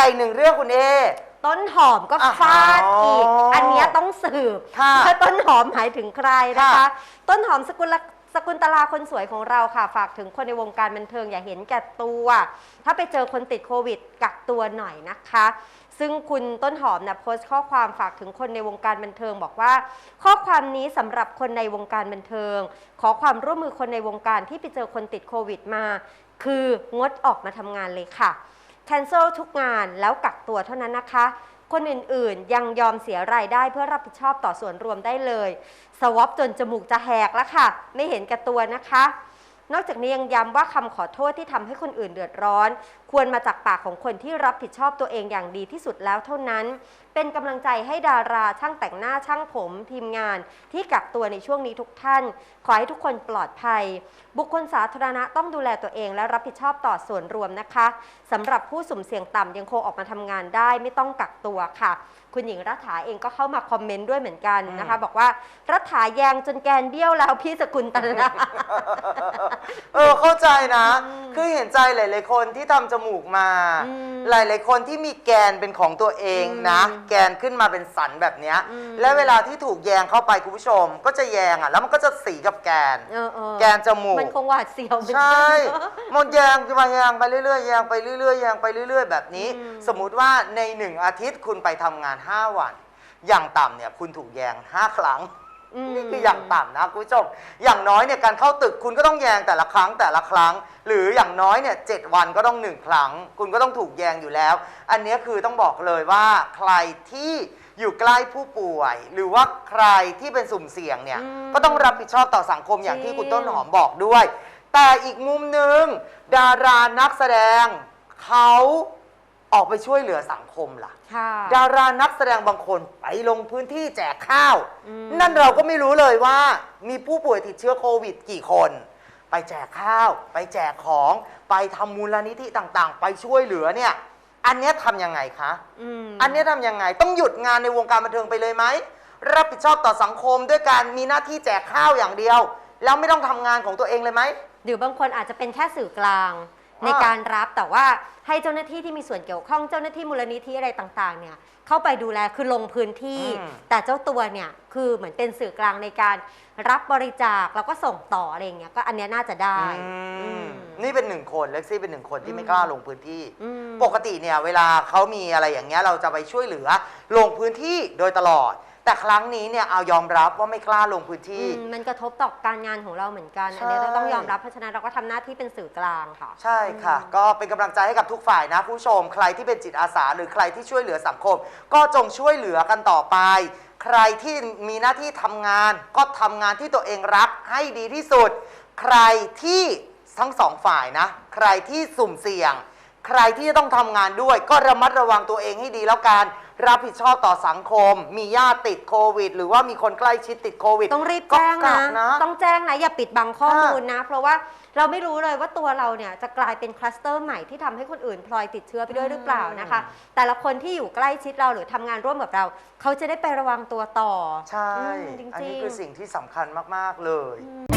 แต่อีกหนึ่งเรื่องคุณเอ ต้นหอมก็อ่าฟาดอีก อ๋ออัอันเนี้ยต้องสืบค่ะว่าต้นหอมหมายถึงใครนะคะ ค่ะ ต้นหอมสกุลสกุลตลาคนสวยของเราค่ะ ฝากถึงคนในวงการบันเทิงอย่าเห็นแก่ตัว ถ้าไปเจอคนติดโควิดกักตัวหน่อยนะคะ ซึ่งคุณต้นหอมนะโพสต์ข้อความฝากถึงคนในวงการบันเทิงบอกว่า ข้อความนี้สำหรับคนในวงการบันเทิง ขอความร่วมมือคนในวงการที่ไปเจอคนติดโควิดมา คืองดออกมาทำงานเลยค่ะ แคนเซิลทุกงานแล้วกักตัวเท่านั้นนะคะ คนอื่นๆ ยังยอมเสียรายได้เพื่อรับผิดชอบต่อส่วนรวมได้เลย สวอปจนจมูกจะแหกแล้วค่ะ ไม่เห็นแก่ตัวนะคะ นอกจากนี้ยังย้ำว่าคำขอโทษที่ทำให้คนอื่นเดือดร้อน ควรมาจากปากของคนที่รับผิดชอบตัวเองอย่างดีที่สุดแล้วเท่านั้น เป็นกำลังใจให้ดาราช่างแต่งหน้าช่างผม ทีมงาน ที่กักตัวในช่วงนี้ทุกท่าน ขอให้ทุกคนปลอดภัย บุคคลสาธารณะต้องดูแลตัวเอง และรับผิดชอบต่อส่วนรวมนะคะสำหรับผู้สุ่มเสี่ยงต่ำยังคงออกมาทำงานได้ ไม่ต้องกักตัวค่ะ คุณหญิงรัฐาเองก็เข้ามาคอมเมนต์ด้วยเหมือนกันนะคะ บอกว่ารัฐาแยงจนแกนเบี้ยวแล้วพี่สกุลตลาเออเข้าใจนะอืมคือเห็นใจหลาย ๆ คนที่ทำจมูกมาอืมหลาย ๆ คนที่มีแกนเป็นของตัวเองนะอืมแกนขึ้นมาเป็นสันแบบเนี้ยอืมและเวลาที่ถูกแยงเข้าไปคุณผู้ชม ก็จะแยงอะ แล้วมันก็จะสีกับแกน เออเออแกนจมูก มันคงหวาดเสียวเหมือนใช่กันมันแยงไปแยงไปเรื่อยๆแยงไปเรื่อยๆแยงไปเรื่อย ๆ แบบนี้ อืม สมมุติว่าในหนึ่งอาทิตย์คุณไปทำงาน 5 วัน อย่างต่ำเนี่ยคุณถูกแยง 5 ครั้งม นี่คืออย่างต่ำนะคุณผู้ชมอย่างน้อยเนี่ยการเข้าตึกคุณก็ต้องแยงแต่ละครั้งแต่ละครั้ง หรืออย่างน้อยเนี่ยเจ็ดวันก็ต้องหนึ่งครั้ง คุณก็ต้องถูกแยงอยู่แล้ว อันเนี้ยคือต้องบอกเลยว่าใครที่อยู่ใกล้ผู้ป่วย หรือว่าใครที่เป็นสุ่มเสี่ยงเนี่ยอืมก็ต้องรับผิดชอบต่อสังคมอย่างที่จริงคุณต้นหอมบอกด้วย แต่อีกมุมหนึ่งดารานักแสดงเขา ออกไปช่วยเหลือสังคมล่ะ ค่ะ ดารานักแสดงบางคนไปลงพื้นที่แจกข้าว อืม นั่นเราก็ไม่รู้เลยว่ามีผู้ป่วยติดเชื้อโควิดกี่คน ไปแจกข้าว ไปแจกของ ไปทำมูลนิธิต่างๆ ไปช่วยเหลือเนี่ย อันเนี้ยทำยังไงคะอืมอันเนี้ยทำยังไง ต้องหยุดงานในวงการบันเทิงไปเลยไหม รับผิดชอบต่อสังคมด้วยการมีหน้าที่แจกข้าวอย่างเดียว แล้วไม่ต้องทำงานของตัวเองเลยไหม หรือบางคนอาจจะเป็นแค่สื่อกลางอ่า ในการรับแต่ว่าให้เจ้าหน้าที่ที่มีส่วนเกี่ยวข้องเจ้าหน้าที่มูลนิธิอะไรต่างๆเนี่ยเข้าไปดูแลคือลงพื้นที่อืมแต่เจ้าตัวเนี่ยคือเหมือนเป็นสื่อกลางในการรับบริจาคแล้วก็ส่งต่ออะไรอย่างเงี้ยก็อันเนี้ยน่าจะได้อือืมมนี่เป็นหนึ่งคนเล็กซี่เป็นหนึ่งคนที่ไม่อืมกล้าลงพื้นที่ อืม ปกติเนี่ยเวลาเขามีอะไรอย่างเงี้ยเราจะไปช่วยเหลือลงพื้นที่โดยตลอด แต่ครั้งนี้เนี่ยเอายอมรับว่าไม่กล้าลงพื้นที่ อืมมันกระทบต่อการงานของเราเหมือนกัน อันนี้ใช่เราต้องยอมรับเพราะฉะนั้นเราก็ทำหน้าที่เป็นสื่อกลางค่ะ ใช่ค่ะ ก็เป็นกำลังใจให้กับทุกฝ่ายนะคุณผู้ชม ใครที่เป็นจิตอาสา หรือใครที่ช่วยเหลือสังคม ก็จงช่วยเหลือกันต่อไป ใครที่มีหน้าที่ทำงาน ก็ทำงานที่ตัวเองรักให้ดีที่สุด ใครที่ทั้งสองฝ่ายนะ ใครที่สุ่มเสี่ยง ใครที่จะต้องทำงานด้วย ก็ระมัดระวังตัวเองให้ดีแล้วกัน รับผิดชอบต่อสังคม มีญาติติดโควิด หรือว่ามีคนใกล้ชิดติดโควิดต้องรีบแจ้งก็กันะกนะ ต้องแจ้งนะ อย่าปิดบังข้อค่ะมูลนะ เพราะว่าเราไม่รู้เลยว่าตัวเราเนี่ยจะกลายเป็นคลัสเตอร์ใหม่ที่ทำให้คนอื่นพลอยติดเชื้อไปด้วยหรือเปล่านะคะ แต่ละคนที่อยู่ใกล้ชิดเราหรือทำงานร่วมกับเรา เขาจะได้ไประวังตัวต่อใช่ อืมจริงๆ อันนี้คือสิ่งที่สำคัญมาก ๆ เลยอืม